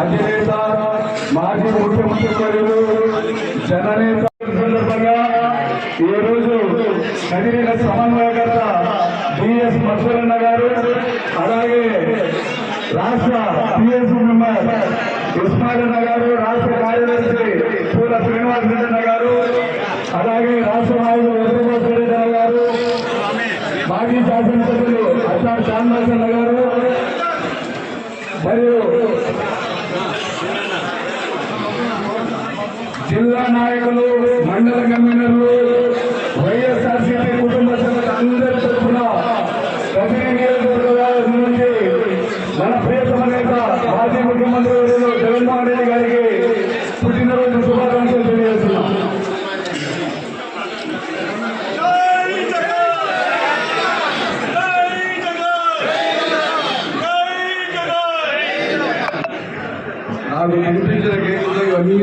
అధినేత మాజీ ముఖ్యమంత్రులు జననేత సందర్భంగా ఈ రోజు కదిరిన సమన్వయకర్త బిఎస్ మత్సరన్న గారు అలాగే రాష్ట్ర పిఎస్ మెంబర్ ఇస్మాయిలన్న గారు రాష్ట్ర కార్యదర్శి పూల శ్రీనివాస్ రెడ్డి గారు అలాగే రాష్ట్ర నాయకులు వెంకటేశ్వర రెడ్డి గారు మాజీ శాసనసభ్యులు అచ్చారు శ్యామరాజన్న గారు మరియు జిల్లా నాయకులు మండల కన్వీనర్లు వైఎస్ఆర్సీపీ కుటుంబ సభ్యులు అందరి తరఫున కపిల నియోజకవర్గం మన ప్రియతమ నేత మాజీ ముఖ్యమంత్రి జగన్మోహన్ రెడ్డి గారికి పుట్టినరోజు శుభాకాంక్షలు తెలియజేస్తున్నాం. నాకు కనిపించిన కేకులు ఇవన్నీ